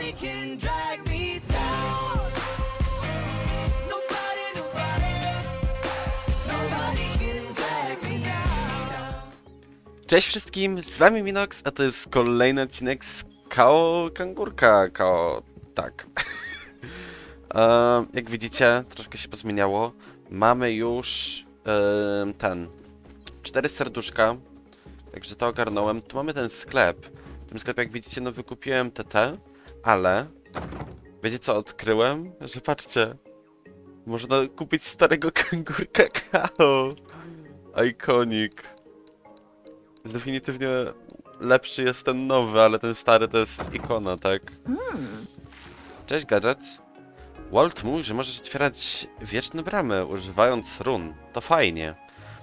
Nobody can drag me down. Nobody, nobody, nobody can drag me down. Cześć wszystkim, z wami Minox, a to jest kolejny odcinek z Kao Kangurka, Kao... tak. Em, jak widzicie, troszkę się pozmieniało. Mamy już em, ten... Cztery serduszka, także to ogarnąłem. Tu mamy ten sklep. W tym sklepie, jak widzicie, no wykupiłem TT, ale... Wiecie co odkryłem? Że patrzcie, można kupić starego kangurka Kao. Iconic. Definitywnie lepszy jest ten nowy, ale ten stary to jest ikona, tak? Cześć Gadget. Walt mówi, że możesz otwierać wieczne bramy używając run. To fajnie.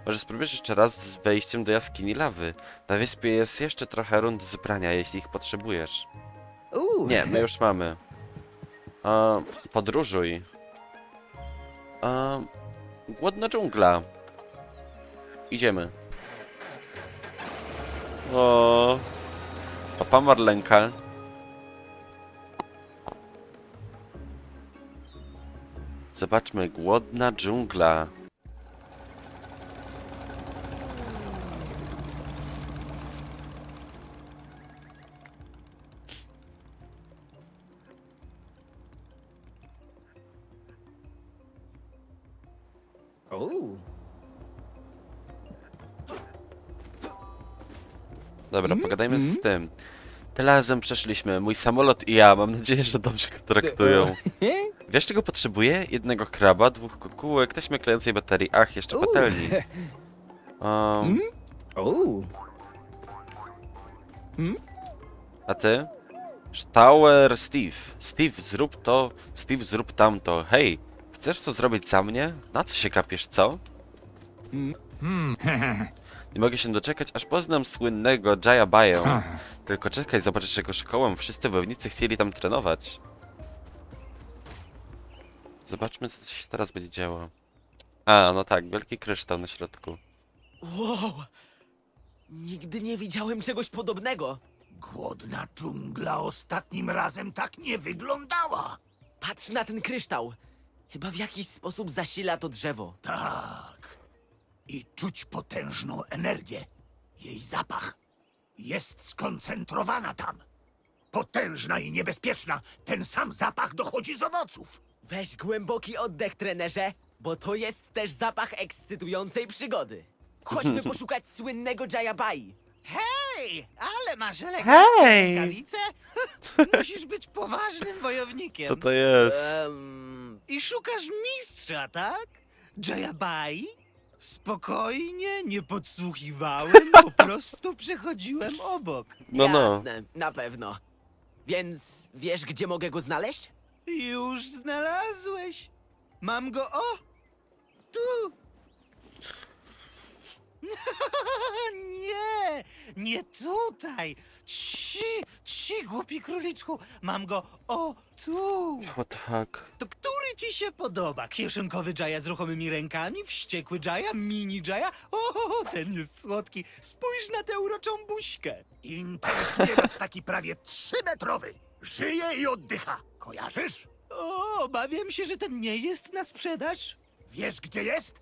Może spróbujesz jeszcze raz z wejściem do jaskini lawy. Na wyspie jest jeszcze trochę run do zebrania, jeśli ich potrzebujesz. Uuu, Nie, my już mamy. A, podróżuj. Głodna dżungla. Idziemy. O. Papa Marlenka. Zobaczmy, głodna dżungla. Dobra, Mm, pogadajmy z mm. tym. Tyle razem przeszliśmy, mój samolot i ja. Mam nadzieję, że dobrze go traktują. Wiesz, czego potrzebuję? Jednego kraba, dwóch kukułek, taśmy klejącej baterii. Ach, jeszcze patelni. Um, Mm? Uuu. a ty? Tower Steve. Steve, zrób to. Steve, zrób tamto. Hej, chcesz to zrobić za mnie? Na co się kapiesz, co? Nie mogę się doczekać, aż poznam słynnego Jaya Baję. Tylko czekaj, zobaczysz jego szkołę. Wszyscy wojownicy chcieli tam trenować. Zobaczmy, co się teraz będzie działo. A, no tak, wielki kryształ na środku. Wow! Nigdy nie widziałem czegoś podobnego. Głodna dżungla ostatnim razem tak nie wyglądała. Patrz na ten kryształ. Chyba w jakiś sposób zasila to drzewo. Tak. I czuć potężną energię. Jej zapach jest skoncentrowana tam. Potężna i niebezpieczna. Ten sam zapach dochodzi z owoców. Weź głęboki oddech, trenerze, bo to jest też zapach ekscytującej przygody. Chodźmy poszukać słynnego Jayabai. Hej, ale masz eleganckie rękawice? Musisz być poważnym wojownikiem. Co to jest? Ehm, I szukasz mistrza, tak? Jayabai? Spokojnie, nie podsłuchiwałem, po prostu przechodziłem obok. No, no. jasne, na pewno. Więc wiesz, gdzie mogę go znaleźć? Już znalazłeś. Mam go, o! Tu! nie, tutaj. Ci, ci, głupi króliczku. Mam go, o, tu. What the fuck? To który ci się podoba? Kieszonkowy Jaya z ruchomymi rękami? Wściekły Jaya? Mini Jaya? O, ten jest słodki. Spójrz na tę uroczą buźkę. Interesuje nas taki prawie trzymetrowy. Żyje i oddycha. Kojarzysz? O, obawiam się, że ten nie jest na sprzedaż. Wiesz, gdzie jest?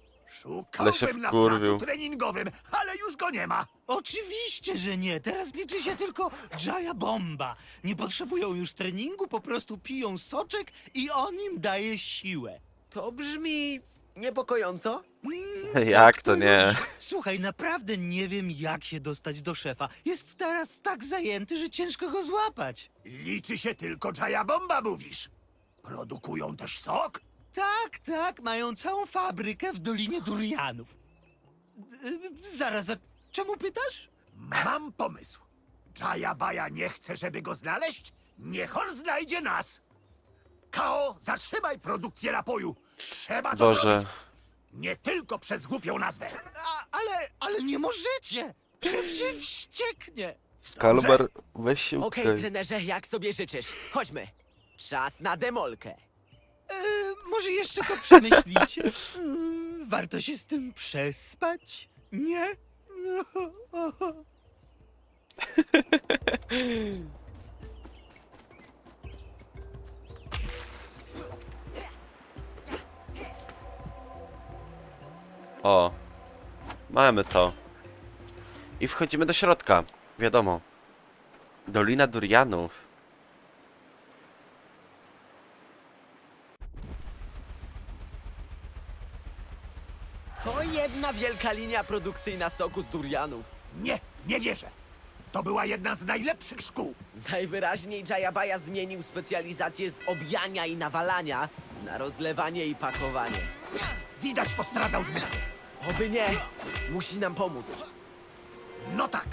Ale się Szukałbym na wkurwił. placu treningowym, ale już go nie ma. Oczywiście, że nie. Teraz liczy się tylko Jaya Bomba. Nie potrzebują już treningu, po prostu piją soczek i on im daje siłę. To brzmi niepokojąco. Mm, Jak to nie? Słuchaj, naprawdę nie wiem, jak się dostać do szefa. Jest teraz tak zajęty, że ciężko go złapać. Liczy się tylko Jaya Bomba, mówisz. Produkują też sok? Tak, tak, mają całą fabrykę w Dolinie Durianów. Y, Zaraz, a czemu pytasz? Mam pomysł. Jaya Baja nie chce, żeby go znaleźć? Niech on znajdzie nas. Kao, zatrzymaj produkcję napoju. Trzeba to Boże. zrobić. Nie tylko przez głupią nazwę. A, ale, ale nie możecie! Szef się wścieknie! Skalber, weź się Okej, ukryj. trenerze, jak sobie życzysz. Chodźmy. Czas na demolkę. E, może jeszcze to przemyślicie? Mm, warto się z tym przespać? Nie? O, mamy to. I wchodzimy do środka, wiadomo. Dolina Durianów. Wielka linia produkcyjna soku z durianów. Nie, nie wierzę. To była jedna z najlepszych szkół. Najwyraźniej Jayabaja zmienił specjalizację z obijania i nawalania na rozlewanie i pakowanie. Widać postradał zmysły. Oby nie, musi nam pomóc. No tak,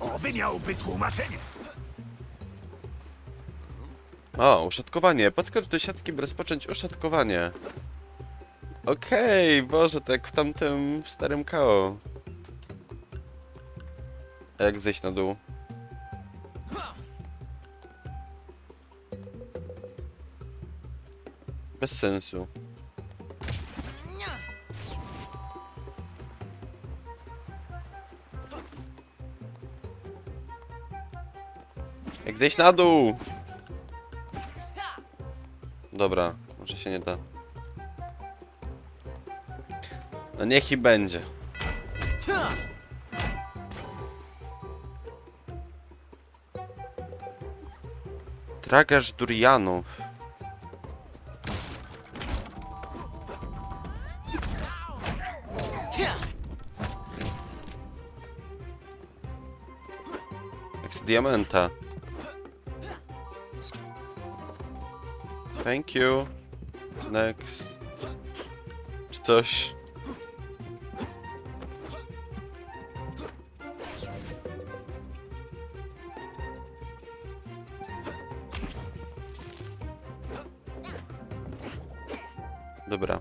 oby miał wytłumaczenie. O, uszatkowanie. Podskocz do siatki, by rozpocząć uszatkowanie. Okej, Boże, tak w tamtym starym KO. A jak zejść na dół? Bez sensu. Jak zejść na dół? Dobra, może się nie da. No niech i będzie. Tragarz Durianów. Jak z diamenta. Thank you. Next. Czy coś? Dobra.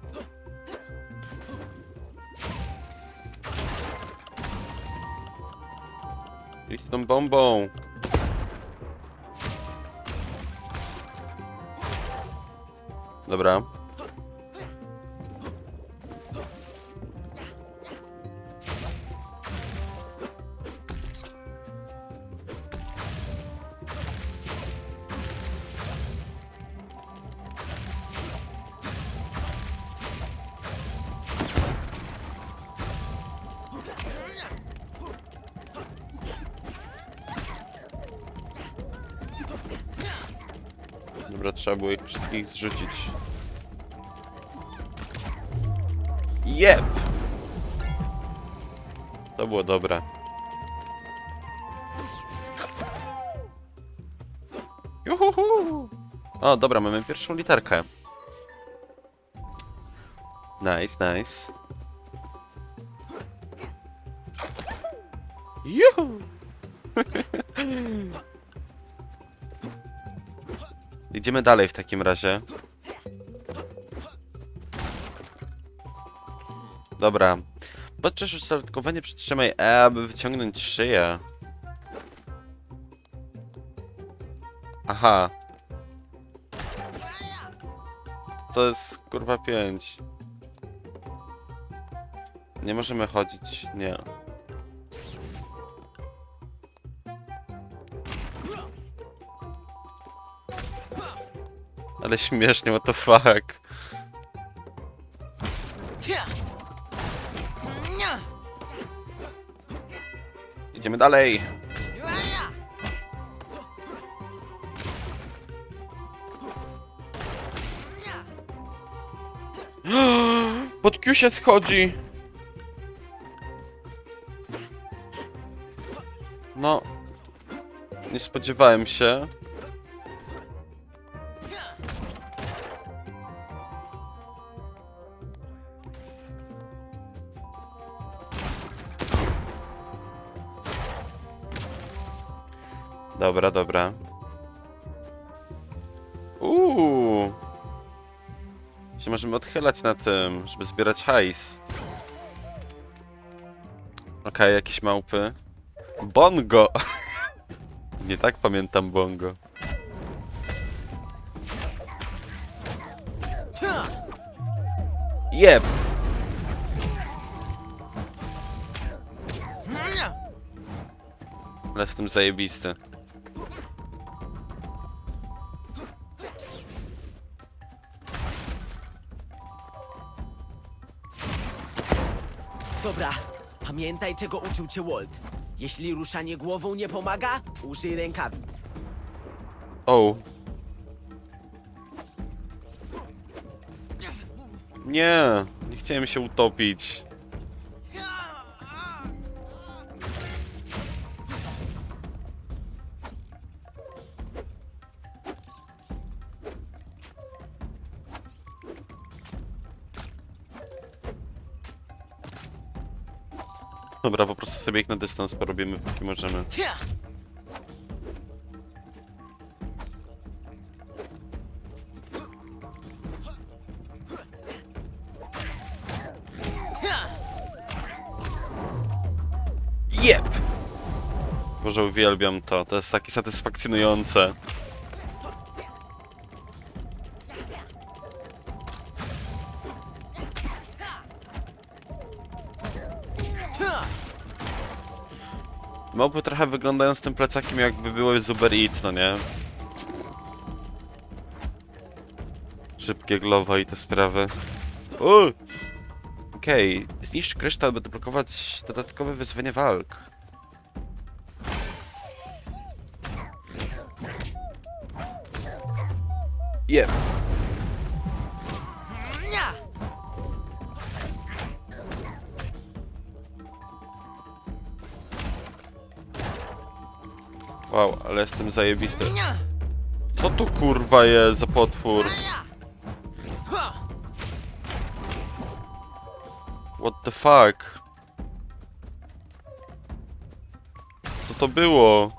Idź z tą bombą. Dobra. Dobra, trzeba było ich wszystkich zrzucić. Jep! To było dobre. Juhuhu! O, dobra, mamy pierwszą literkę. Nice, nice. Idziemy dalej w takim razie. Dobra. Podczas ustatkowania przytrzymaj E, aby wyciągnąć szyję. Aha. To jest kurwa 5. Nie możemy chodzić, nie. Ale śmiesznie, what the fuck. Idziemy dalej. Pod Q się schodzi. No. Nie spodziewałem się. Dobra, dobra. Uuu. Się możemy odchylać na tym, żeby zbierać hajs. Okej, jakieś małpy. Bongo! Nie tak pamiętam bongo. Jeb! Ale jestem zajebisty. Pamiętaj czego uczył cię Walt. Jeśli ruszanie głową nie pomaga, użyj rękawic. O. Nie, nie chciałem się utopić. Dobra, po prostu sobie ich na dystans porobimy, póki możemy. Jep! Boże, uwielbiam to. To jest takie satysfakcjonujące. Małpy trochę wyglądają z tym plecakiem jakby były z Uber Eats, no nie? Szybkie glowa i te sprawy. O! Okej, zniszcz kryształ, by doblokować dodatkowe wyzwanie walk. Jep. Ale jestem zajebisty. Co tu kurwa jest za potwór? What the fuck? Co to było?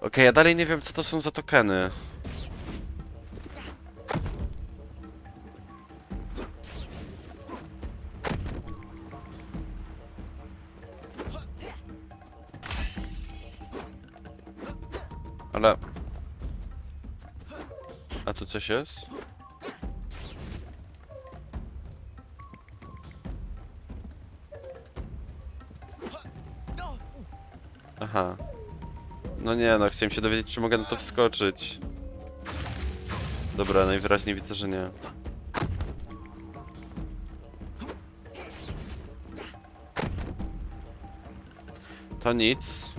Okej, ja dalej nie wiem co to są za tokeny. Ale... A tu coś jest? Aha. No nie, no chciałem się dowiedzieć, czy mogę na to wskoczyć. Dobra, najwyraźniej widzę, że nie. To nic.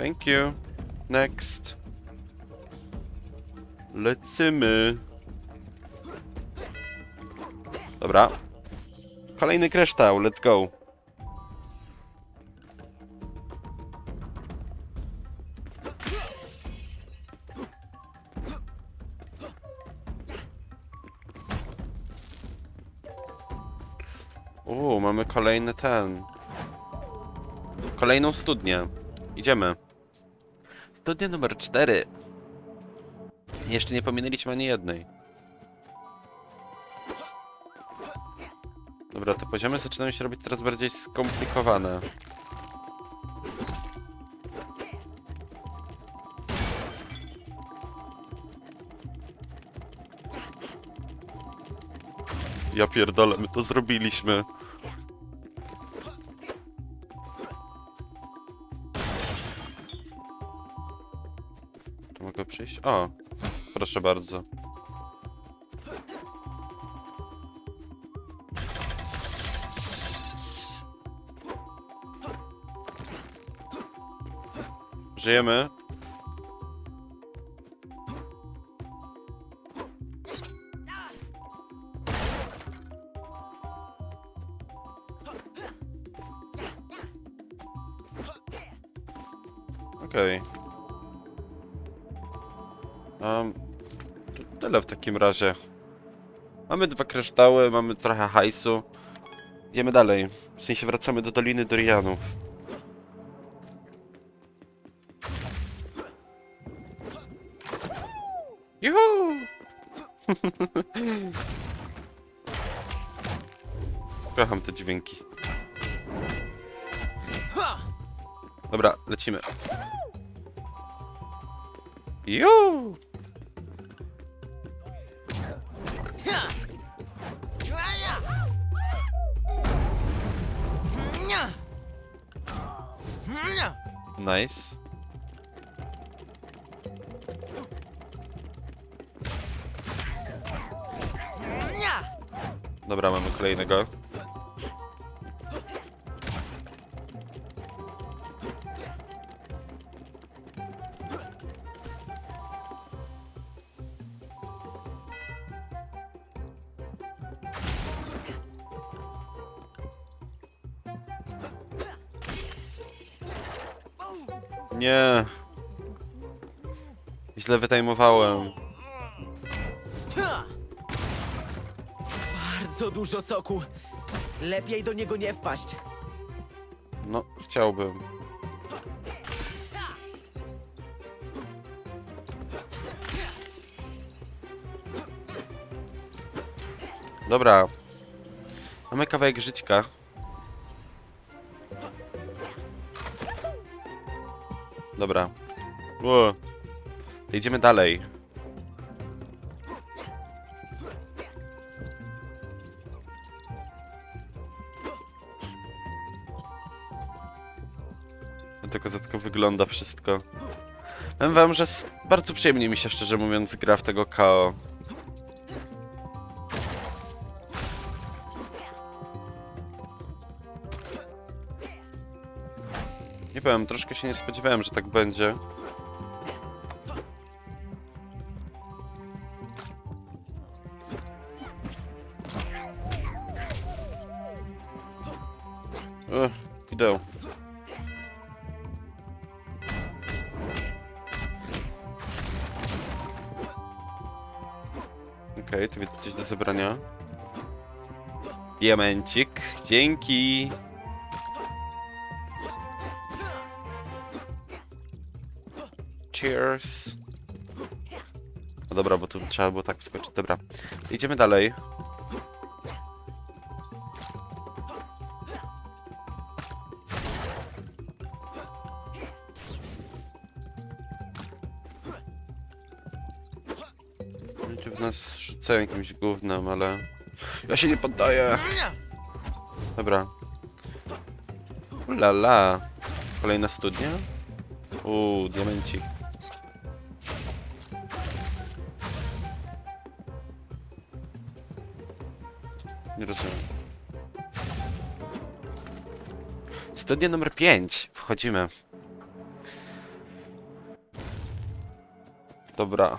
Thank you. Next. Lecimy. Dobra. Kolejny kryształ, let's go. Uuu, mamy kolejny ten. Kolejną studnię. Idziemy. Studnia numer 4. Jeszcze nie pominęliśmy ani jednej. Dobra, te poziomy zaczynają się robić coraz bardziej skomplikowane. Ja pierdolę, my to zrobiliśmy. O, proszę bardzo. Żyjemy. Um, to tyle w takim razie. Mamy dwa kryształy, mamy trochę hajsu. Idziemy dalej. W sensie wracamy do Doliny Dorianów. Juhu! Kocham te dźwięki. Dobra, lecimy. Ju! Nice. Dobra, mamy kolejnego. Źle wytajmowałem. Ha! Bardzo dużo soku. Lepiej do niego nie wpaść. No, chciałbym. Dobra. Mamy kawałek żyćka. Dobra. Ło. Idziemy dalej. To kozacko wygląda wszystko. Powiem wam, że bardzo przyjemnie mi się szczerze mówiąc gra w tego KO. Nie powiem, troszkę się nie spodziewałem, że tak będzie. Zebrania. Diamencik, dzięki. Cheers. No dobra, bo tu trzeba było tak wskoczyć. Dobra, idziemy dalej. Rzucają jakimś gównem, ale... Ja się nie poddaję. Dobra. Ulala. Kolejna studnia? Uuu, diamencik. Nie rozumiem. Studnia numer 5. Wchodzimy. Dobra.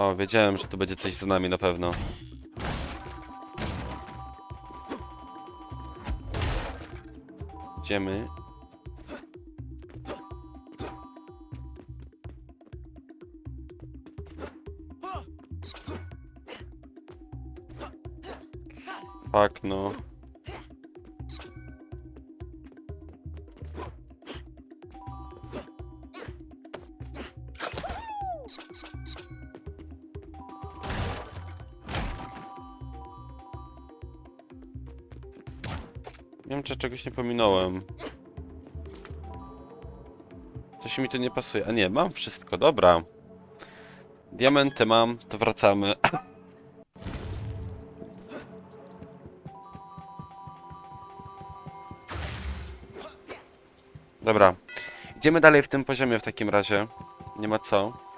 O, wiedziałem, że tu będzie coś za nami na pewno. Idziemy. Fuck no. Ja czegoś nie pominąłem. Coś mi tu nie pasuje. A nie, mam wszystko, dobra. Diamenty mam, to wracamy. Dobra. Idziemy dalej w tym poziomie w takim razie. Nie ma co.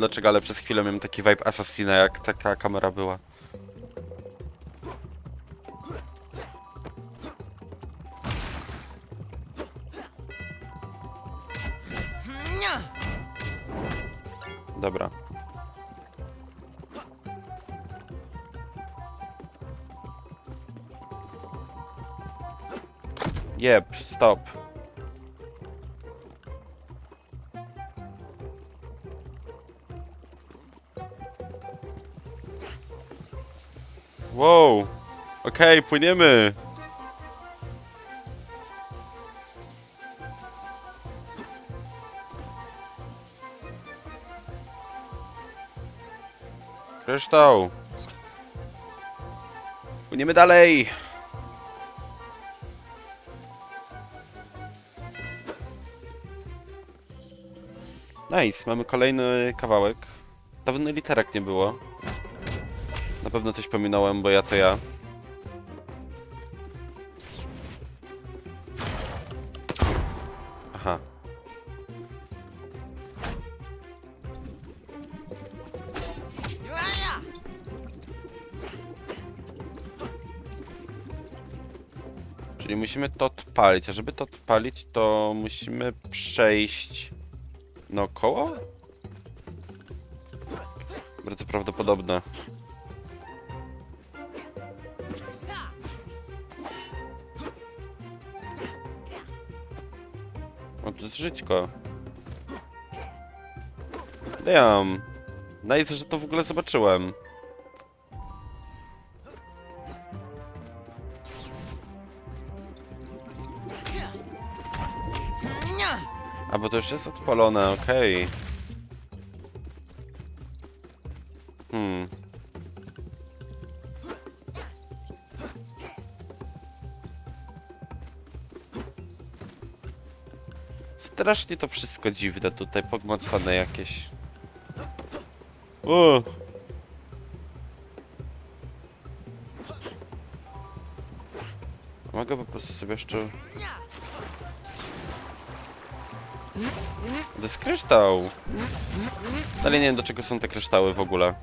dlaczego, ale przez chwilę miałem taki vibe Assassina, jak taka kamera była. Dobra. Jep, stop. Okej, płyniemy. Kryształ. Płyniemy dalej! Nice, mamy kolejny kawałek. Dawno literek nie było. Na pewno coś pominąłem, bo ja to ja. Aha. Czyli musimy to odpalić, a żeby to odpalić, to musimy przejść naokoło? Bardzo prawdopodobne. Żyćko. Damn. Nice, że to w ogóle zobaczyłem. A bo to już jest odpalone, okej. Hmm. Strasznie to wszystko dziwne tutaj, pogmacane jakieś. O! Mogę po prostu sobie jeszcze... To jest kryształ! Ale nie wiem do czego są te kryształy w ogóle.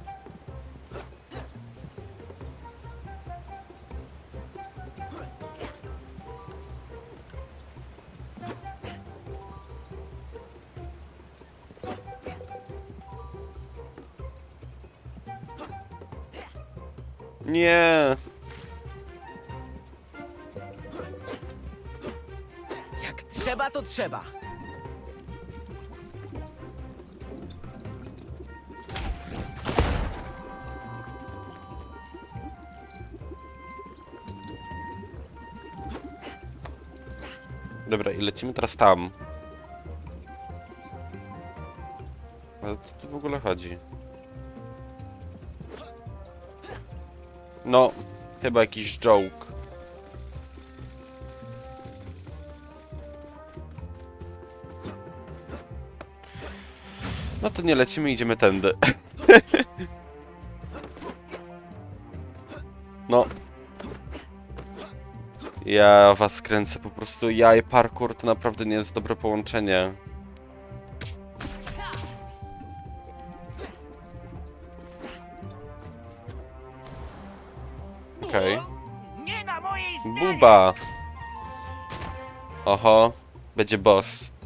Trzeba, to trzeba. Dobra, i lecimy teraz tam. Ale co tu w ogóle chodzi? No, chyba jakiś joke. No to nie lecimy, idziemy tędy. No. Ja was kręcę po prostu. Ja i parkour to naprawdę nie jest dobre połączenie. Okej. Mojej Buba! Oho, będzie boss.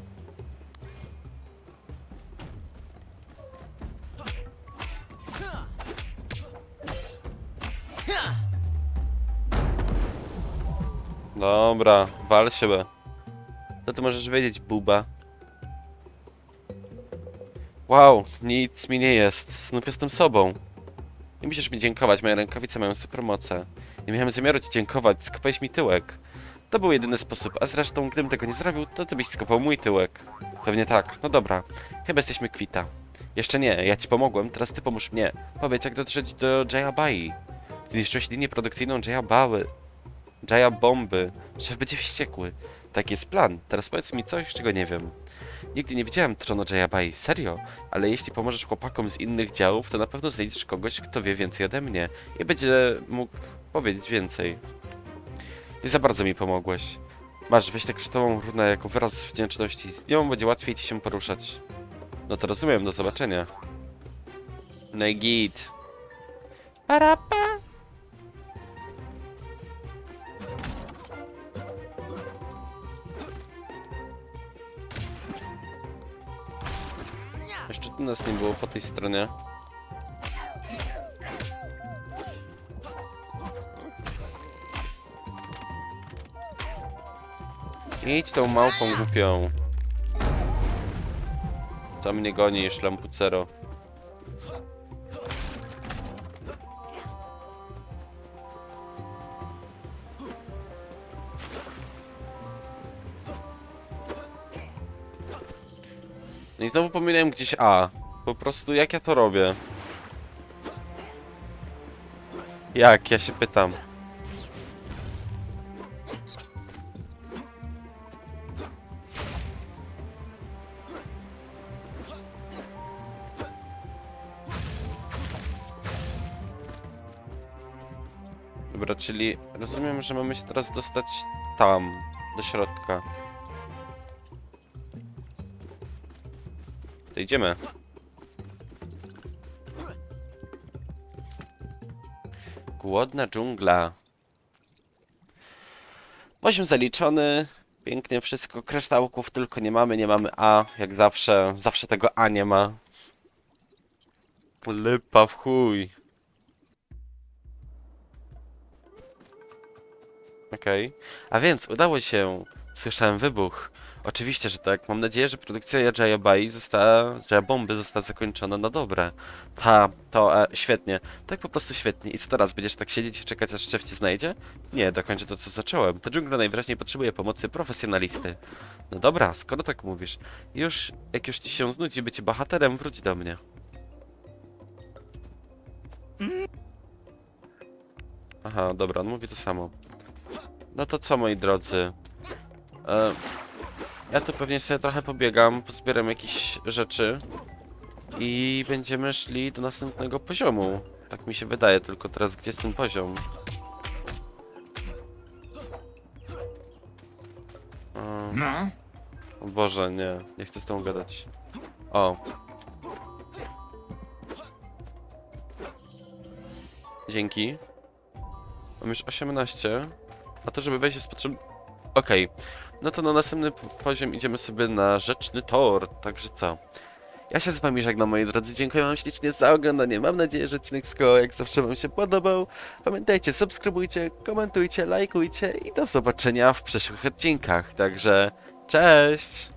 Dobra, wal się be. Co ty możesz wiedzieć, buba? Wow, nic mi nie jest. Znów jestem sobą. Nie musisz mi dziękować, moje rękawice mają supermoce. Nie miałem zamiaru ci dziękować, skopałeś mi tyłek. To był jedyny sposób, a zresztą gdybym tego nie zrobił, to ty byś skopał mój tyłek. Pewnie tak, no dobra. Chyba jesteśmy kwita. Jeszcze nie, ja ci pomogłem, teraz ty pomóż mnie. Powiedz jak dotrzeć do Jaya Bai. Zniszczyłeś linię produkcyjną Jaya Bały. Jaya Bomby. Szef będzie wściekły. Taki jest plan. Teraz powiedz mi coś, czego nie wiem. Nigdy nie widziałem tronu Jaya Bai, serio. Ale jeśli pomożesz chłopakom z innych działów, to na pewno znajdziesz kogoś, kto wie więcej ode mnie i będzie mógł powiedzieć więcej. Nie za bardzo mi pomogłeś. Masz, weź tę kryształową runę jako wyraz wdzięczności. Z nią będzie łatwiej ci się poruszać. No to rozumiem, do zobaczenia. No i. Parapa. Nas nie było po tej stronie. Idź tą małpą głupią. Co mnie goni, szlampucero. Znowu pominąłem gdzieś A. Po prostu jak ja to robię? Jak? Ja się pytam. Dobra, czyli rozumiem, że mamy się teraz dostać tam, do środka. Idziemy. Głodna dżungla. Poziom zaliczony. Pięknie wszystko. Kryształków tylko nie mamy, nie mamy A, jak zawsze. Zawsze tego A nie ma. Lipa w chuj. Okej. A więc udało się. Słyszałem wybuch. Oczywiście, że tak. Mam nadzieję, że produkcja Jaya Bai została, że bomby została zakończona na dobre. Ta, to e, świetnie. Tak po prostu świetnie. I co teraz? Będziesz tak siedzieć i czekać, aż szef cię znajdzie? Nie, dokończę to, co zacząłem. Ta dżungla najwyraźniej potrzebuje pomocy profesjonalisty. No dobra, skoro tak mówisz. Już, jak już ci się znudzi bycie bohaterem, wróć do mnie. Aha, dobra, on mówi to samo. No to co, moi drodzy? E, ja tu pewnie sobie trochę pobiegam, pozbieram jakieś rzeczy i będziemy szli do następnego poziomu. Tak mi się wydaje, tylko teraz gdzie jest ten poziom? No? o Boże, nie, nie chcę z tą gadać. O. Dzięki. Mam już 18. A to, żeby wejść jest potrzebne... Okej. No to na następny po- poziom idziemy sobie na Rzeczny Tor. Także co? Ja się z wami żegnam, moi drodzy. Dziękuję wam ślicznie za oglądanie. Mam nadzieję, że odcinek z jak zawsze wam się podobał. Pamiętajcie, subskrybujcie, komentujcie, lajkujcie i do zobaczenia w przyszłych odcinkach. Także cześć!